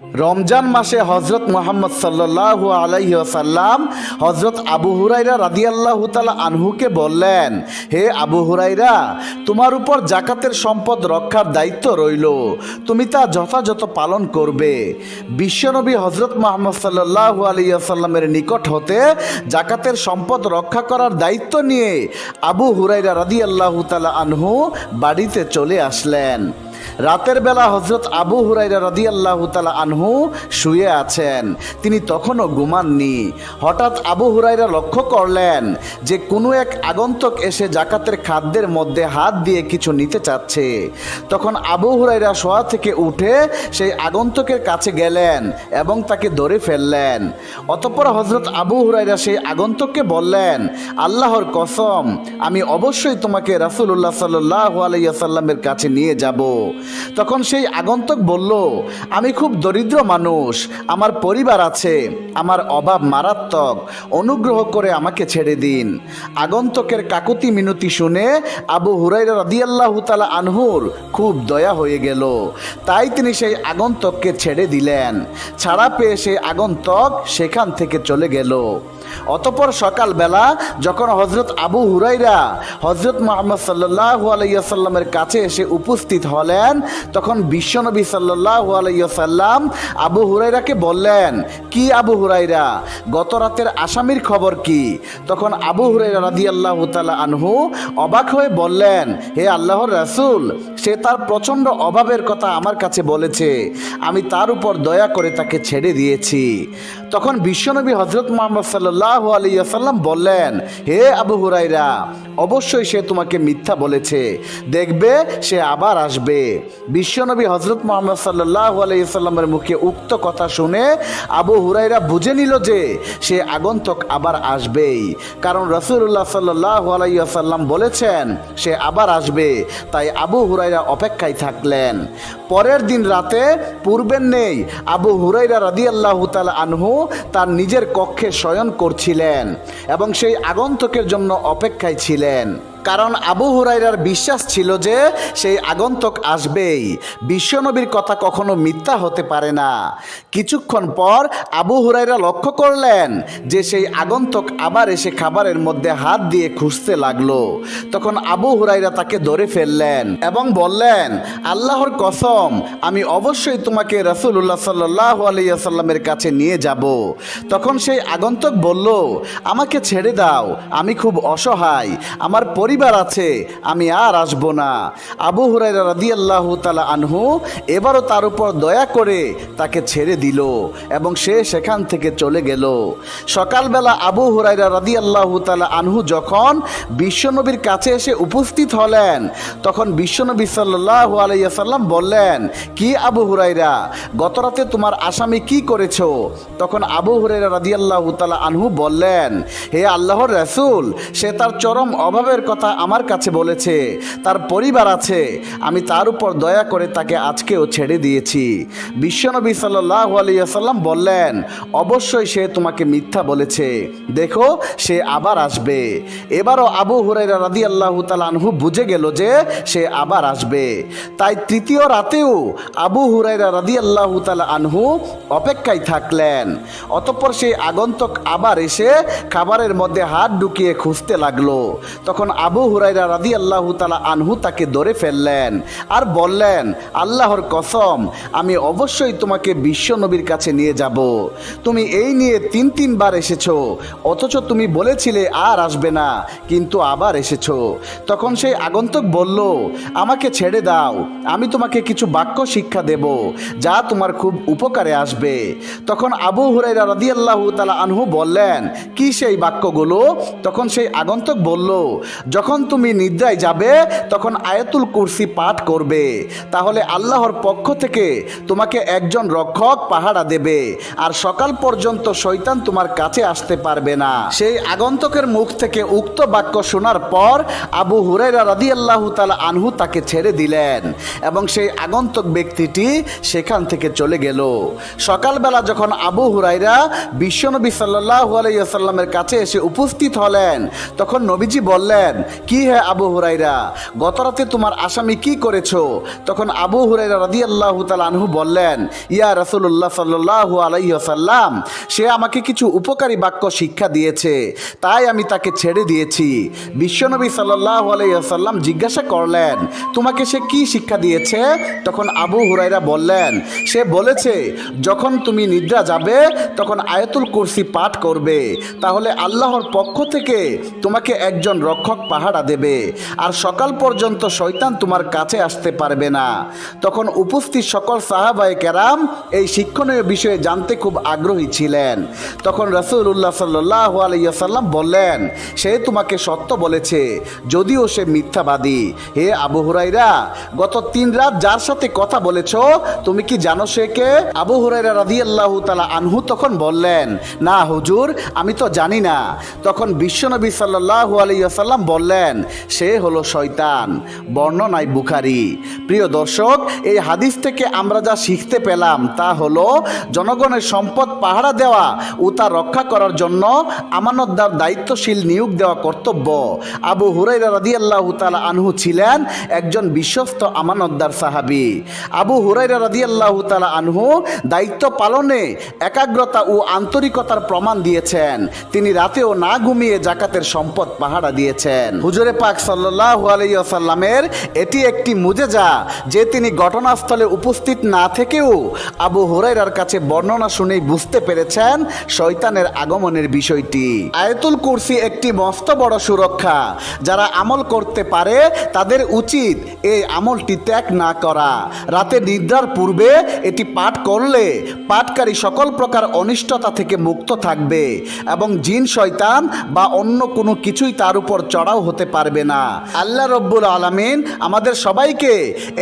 রমজান মাসে হজরত মোহাম্মদ সাল্লাহ আলাইহি আসাল্লাম হজরত আবু হুরাইরা রাদিয়াল্লাহ তালা আনহুকে বললেন, হে আবু হুরাইরা তোমার উপর জাকাতের সম্পদ রক্ষার দায়িত্ব রইল। তুমি তা যথাযথ পালন করবে। বিশ্বনবী হজরত মোহাম্মদ সাল্লাহ আলাইহি আসাল্লামের নিকট হতে জাকাতের সম্পদ রক্ষা করার দায়িত্ব নিয়ে আবু হুরাইরা রাদিয়াল্লাহ তালা আনহু বাড়িতে চলে আসলেন। রাতের বেলা হজরত আবু হুরাইরা রাদি আল্লাহ তালা আনহু শুয়ে আছেন। তিনি তখনও ঘুমাননি। হঠাৎ আবু হুরাইরা লক্ষ্য করলেন যে কোনো এক আগন্তক এসে জাকাতের খাদ্যের মধ্যে হাত দিয়ে কিছু নিতে চাচ্ছে। তখন আবু হুরাইরা শোয়া থেকে উঠে সেই আগন্তকের কাছে গেলেন এবং তাকে ধরে ফেললেন। অতঃপর হজরত আবু হুরাইরা সেই আগন্তককে বললেন, আল্লাহর কসম, আমি অবশ্যই তোমাকে রাসুল্লাহ সাল্লাহ আলাইসাল্লামের কাছে নিয়ে যাব। তখন সেই আগন্তক বলল, আমি খুব দরিদ্র মানুষ, আমার পরিবার আছে, আমার অভাব মারাত্মক, অনুগ্রহ করে আমাকে ছেড়ে দিন। আগন্তকের কাকুতি মিনতি শুনে আবু হুরাইরা রাদিয়াল্লাহু তালা আনহুর খুব দয়া হয়ে গেল। তাই তিনি সেই আগন্তককে ছেড়ে দিলেন। ছাড়া পেয়ে সেই আগন্তক সেখান থেকে চলে গেল। অতপর সকালবেলা যখন হজরত আবু হুরাইরা হজরত মোহাম্মদ সাল্লাহ আলাইসাল্লামের কাছে এসে উপস্থিত হলেন, তখন বিশ্বনবী সাল্লাহ আলাইসাল্লাম আবু হুরাইরাকে বললেন, কি আবু হুরাইরা গত রাতের আসামির খবর কি? তখন আবু হুরাইরা রাদি আল্লাহ তালা আনহু অবাক হয়ে বললেন, হে আল্লাহর রাসূল, সে তার প্রচণ্ড অভাবের কথা আমার কাছে বলেছে, আমি তার উপর দয়া করে তাকে ছেড়ে দিয়েছি। তখন বিশ্বনবী হজরত মোহাম্মদ সাল্লাহ আলিয়াসাল্লাম বললেন, হে আবু হুরাইরা অবশ্যই সে তোমাকে মিথ্যা বলেছে। দেখবে, সে আবার আসবে। বিশ্বনবী হজরত মোহাম্মদ সাল্লাহ আলাইসাল্লামের মুখে উক্ত কথা শুনে আবু হুরাইরা বুঝে নিল যে, সে আগন্তক আবার আসবেই। কারণ রসুল্লাহ সাল্লাহ আলাইসাল্লাম বলেছেন, সে আবার আসবে। তাই আবু হুরাইরা অপেক্ষায় থাকলেন। পরের দিন রাতে পূর্বের নেই, আবু হুরাইরা রাদি আল্লাহ আনহু তার নিজের কক্ষে শয়ন করছিলেন এবং সেই আগন্তকের জন্য অপেক্ষায় ছিলেন। কারণ আবু হুরাইরার বিশ্বাস ছিল যে সেই আগন্তক আসবেই। বিশ্বনবীর কথা কখনো মিথ্যা হতে পারে না। কিছুক্ষণ পর আবু হুরাইরা লক্ষ্য করলেন যে সেই আগন্তক আবার এসে খাবারের মধ্যে হাত দিয়ে খুঁজতে লাগল। তখন আবু হুরাইরা তাকে ধরে ফেললেন এবং বললেন, আল্লাহর কসম, আমি অবশ্যই তোমাকে রসুল্লাহ সাল্লাহ আলাইসাল্লামের কাছে নিয়ে যাব। তখন সেই আগন্তক বলল, আমাকে ছেড়ে দাও, আমি খুব অসহায়। আমার পরিবার আছে, আমি আর আসব না। আবু হুরাইরা রাদি আল্লাহ তালা আনহু এবারও তার উপর দয়া করে তাকে ছেড়ে দিল এবং সে সেখান থেকে চলে গেল। সকালবেলা আবু হুরাইরা রাদি আল্লাহ তালা আনহু যখন বিশ্বনবীর কাছে এসে উপস্থিত হলেন, তখন বিশ্বনবী সাল্লাহ আলাইসাল্লাম বললেন, কি আবু হুরাইরা গতরাতে তোমার আসামি কি করেছ? তখন আবু হুরাইরা রাদি আল্লাহ তালা আনহু বললেন, হে আল্লাহর রাসূল, সে তার চরম অভাবের কথা আমার কাছে বলেছে, তার পরিবার আছে, আমি তার উপর দয়া করে তাকে আজকেও ছেড়ে দিয়েছি। বিশ্বনবী সাল্লাহ আলিয়াল্লাম বললেন, অবশ্যই সে তোমাকে মিথ্যা বলেছে। দেখো, সে আবার আসবে। এবারও আবু হুরাইরা রাদি আল্লাহ আনহু বুঝে গেল যে সে আবার আসবে। তাই তৃতীয় রাতেও আবু হুরাইরা রাদি আল্লাহ আনহু অপেক্ষায় থাকলেন। অতঃপর সেই আগন্তক আবার এসে খাবারের মধ্যে হাত ঢুকিয়ে খুঁজতে লাগল। তখন আবু হুরাইরা রাদি আল্লাহ তালা আনহু তাকে ধরে ফেললেন আর বললেন, আল্লাহর কসম, আমি অবশ্যই তোমাকে বিশ্ব নবীর কাছে নিয়ে যাব। তুমি এই নিয়ে তিন তিনবার এসেছ। অথচ তুমি বলেছিলে আর আসবে না, কিন্তু আবার এসেছ। তখন সেই আগন্তক বলল, আমাকে ছেড়ে দাও, আমি তোমাকে কিছু বাক্য শিক্ষা দেব, যা তোমার খুব উপকারে আসবে। তখন আবু হুরাইরা রাদি আল্লাহ তালা আনহু বললেন, কি সেই বাক্যগুলো? তখন সেই আগন্তক বলল যখন তুমি নিদ্রায় যাবে, তখন আয়াতুল কুরসি পাঠ করবে। তাহলে আল্লাহর পক্ষ থেকে তোমাকে একজন রক্ষক পাহারা দেবে, আর সকাল পর্যন্ত শৈতান তোমার কাছে আসতে পারবে না। সেই আগন্তকের মুখ থেকে উক্ত বাক্য শোনার পর আবু হুরাইরা রাদি আল্লাহ আনহু তাকে ছেড়ে দিলেন, এবং সেই আগন্তক ব্যক্তিটি সেখান থেকে চলে গেল। সকালবেলা যখন আবু হুরাইরা বিশ্বনবী সাল্লাহ আলাইসাল্লামের কাছে এসে উপস্থিত হলেন, তখন নবীজি বললেন কি হে আবু হুরাইরা গত রাতে তোমার আসামি কি করেছ? তখন আবু হুরাইরা রাদি আল্লাহ আনহু বললেন, ইয়া রসুল্লাহ সাল্লাহ আলাইসাল্লাম সে আমাকে কিছু উপকারী বাক্য শিক্ষা দিয়েছে, তাই আমি তাকে ছেড়ে দিয়েছি। বিশ্বনবী সাল্লাহ আলাইসাল্লাম জিজ্ঞাসা করলেন, তোমাকে সে কি শিক্ষা দিয়েছে? তখন আবু হুরাইরা বললেন, সে বলেছে, যখন তুমি নিদ্রা যাবে, তখন আয়াতুল কুরসি পাঠ করবে, তাহলে আল্লাহর পক্ষ থেকে তোমাকে একজন রক্ষক পাহারা দেবে। আর সকাল পর্যন্ত শয়তান তোমার কাছে আসতে পারবে না। তখন উপস্থিত সকল সাহাবায়ে কেরাম এই শিক্ষণীয় বিষয়ে জানতে খুব আগ্রহী ছিলেন। তখন রসুল্লাহ সাল্লাহ আলাইসাল্লাম বললেন, সে তোমাকে সত্য বলেছে, যদিও সে মিথ্যাবাদী। হে আবু হুরাইরা গত তিন রাত যার সাথে কথা বলেছ, তুমি কি জানো সে কে? আবু হুরাইরা রাদি আল্লাহ তালা আনহু তখন বললেন, না হুজুর, আমি তো জানি না। তখন বিশ্বনবী সাল্লাহ আলাইসাল্লাম বললেন সে হলো শয়তান বর্ণনায় বুখারি। প্রিয় দর্শক, এই হাদিস থেকে আমরা যা শিখতে পেলাম তা হলো, জনগণের সম্পদ পাহারা দেওয়া ও তা রক্ষা করার জন্য আমানতদার দায়িত্বশীল নিয়োগ দেওয়া কর্তব্য। আবু হুরাইরা রাদি আল্লাহ তালা আনহু ছিলেন একজন বিশ্বস্ত আমানতদার সাহাবি। আবু হুরাইরা রাদি আল্লাহ তালা আনহু দায়িত্ব পালনে একাগ্রতা ও আন্তরিকতার প্রমাণ দিয়েছেন। তিনি রাতেও না ঘুমিয়ে জাকাতের সম্পদ পাহারা দিয়েছেন। হুজুরে পাক সাল্লাহ আলাইসাল্লামের এটি একটি মুজেজা যে তিনি ঘটনাস্থলে উপস্থিত না থেকেও আবু হুরাইরার কাছে বর্ণনা শুনেই বুঝতে পেরেছেন শয়তানের আগমনের বিষয়টি। আয়াতুল কুরসি একটি মস্ত বড় সুরক্ষা। যারা আমল করতে পারে, তাদের উচিত এই আমলটি ত্যাগ না করা। রাতে নিদ্রার পূর্বে এটি পাঠ করলে পাঠকারী সকল প্রকার অনিষ্টতা থেকে মুক্ত থাকবে এবং জিন, শয়তান বা অন্য কোনো কিছুই তার উপর চড়াও হতে পারবে না। আল্লাহ রব্বুল আলমিন আমাদের সবাইকে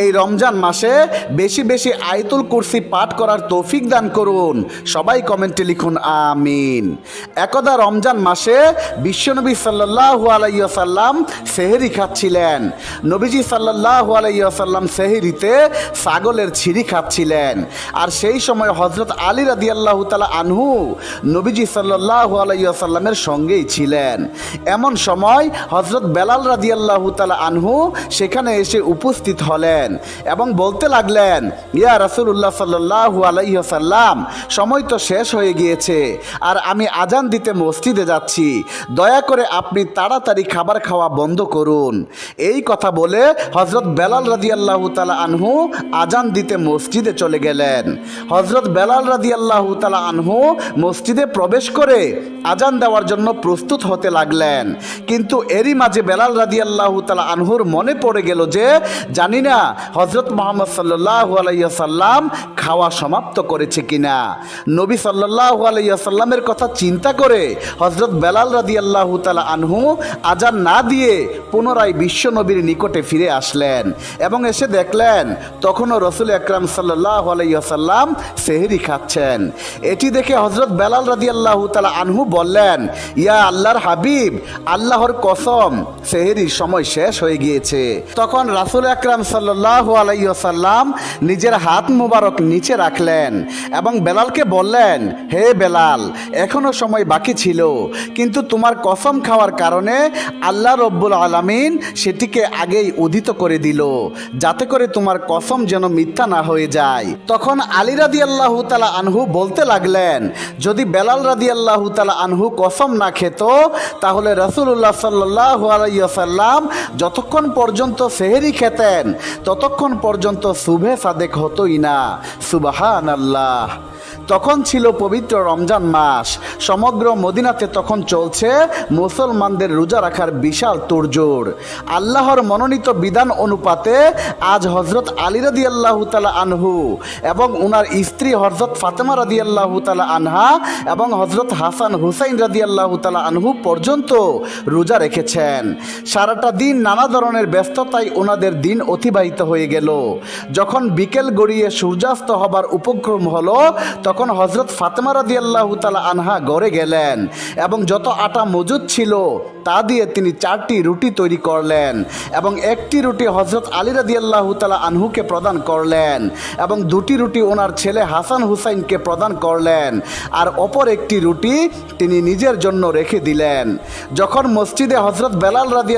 এই রমজান মাসে বেশি বেশি আয়তুল কুরসি পাঠ করার তৌফিক দান করুন। সবাই কমেন্টে লিখুন, আমিন। একদা রমজান মাসে বিশ্বনবী সাল্লাহ আলাইসাল্লাম সেহেরি খাচ্ছিলেন। নবীজি সাল্লাহ আলাইসাল্লাম সেহেরিতে ছাগলের ছিঁড়ি খাচ্ছিলেন। আর সেই সময় হজরত আলী রাদি আল্লাহ তালা আনহু নবীজি সাল্লাহ আলাইসাল্লামের সঙ্গেই ছিলেন। এমন সময় হজরত বেলাল রাদি আল্লাহ তালা আনহু সেখানে এসে উপস্থিত হলেন এবং বলতে লাগলেন, ইয়া রাসুল্লাহ সাল্লাহ আলাইসাল্লাম সময় তো শেষ হয়ে গিয়েছে আর আমি আজান দিতে মসজিদে যাচ্ছি। দয়া করে আপনি তাড়াতাড়ি খাবার খাওয়া বন্ধ করুন। এই কথা বলে হজরত বেলাল রাদি আল্লাহ তালা আনহু আজান দিতে মসজিদে চলে গেলেন। হজরত বেলাল রাদি আল্লাহ তালা আনহু মসজিদে প্রবেশ করে আজান দেওয়ার জন্য প্রস্তুত হতে লাগলেন। কিন্তু এরই মাঝে বেলাল রাদি আল্লাহ তালা আনহুর মনে পড়ে গেল যে, জানি না হজরত মোহাম্মদ সাল্লাহ আলাইসাল্লাম খাওয়া সমাপ্ত করেছে কিনা? নবী সাল্লাহ আলাইসাল্লামের কথা চিন্তা করে হজরত বেলাল রাদি আল্লাহ তালা আনহু আজান না দিয়ে পুনরায় বিশ্ব নবীর নিকটে ফিরে আসলেন এবং এসে দেখলেন, তখনও রসুল আকরাম সাল্লাহ আলাইসাল্লাম সেহেরি খাচ্ছেন। এটি দেখে হজরত বেলাল রাদি আল্লাহ তালা আনহু বললেন, ইয়া আল্লাহর হাবিব, আল্লাহর কসম সেহেরির সময় শেষ হয়ে গিয়েছে। তখন রাসুল আকরাম সাল্লাহ আলাইসাল্লাম নিজের হাত মুবারক নিচে রাখলেন এবং বেলালকে বললেন, হে বেলাল, এখনও সময় বাকি ছিল, কিন্তু তোমার কসম খাওয়ার কারণে আল্লাহ রব্বুল আলামিন সেটিকে আগেই উদিত করে দিল, যাতে করে তোমার কসম যেন মিথ্যা না হয়ে যায়। তখন আলী রাদি আল্লাহ তালা আনহু বলতে লাগলেন, যদি বেলাল রাদি আল্লাহ তালা আনহু কসম না খেত, তাহলে রসুল্লাহ সাল্লাহ আলাইসাল্লাম যতক্ষণ পর্যন্ত সেহেরি খেতেন ততক্ষণ পর্যন্ত শুভে সাদেক হতোই না। সুবাহান আল্লাহ তখন ছিল পবিত্র রমজান মাস। সমগ্র মদিনাতে তখন চলছে মুসলমানদের রোজা রাখার বিশাল তোড়জোড়। আল্লাহর মনোনীত বিধান অনুপাতে আজ হজরত আলী রাদি আল্লাহ তালা আনহু এবং ওনার স্ত্রী হজরত ফাতেমা রাদি আল্লাহ তালা আনহা এবং হজরত হাসান হুসাইন রাদি আল্লাহ তালা আনহু পর্যন্ত রোজা রেখেছেন। সারাটা দিন নানা ধরনের ব্যস্ততায় ওনাদের দিন অতিবাহিত হয়ে গেল। যখন বিকেল গড়িয়ে সূর্যাস্ত হবার উপক্রম হলো তখন হজরত ফাতেমা রাদি আল্লাহ তালা আনহা গড়ে গেলেন এবং যত আটা মজুদ ছিল তা দিয়ে তিনি চারটি রুটি তৈরি করলেন এবং একটি রুটি হজরত আলী রাদি আল্লাহ তালা আনহুকে প্রদান করলেন এবং দুটি রুটি ওনার ছেলে হাসান হুসাইনকে প্রদান করলেন আর অপর একটি রুটি তিনি নিজের জন্য রেখে দিলেন। যখন মসজিদে হজরত বেলাল রাদি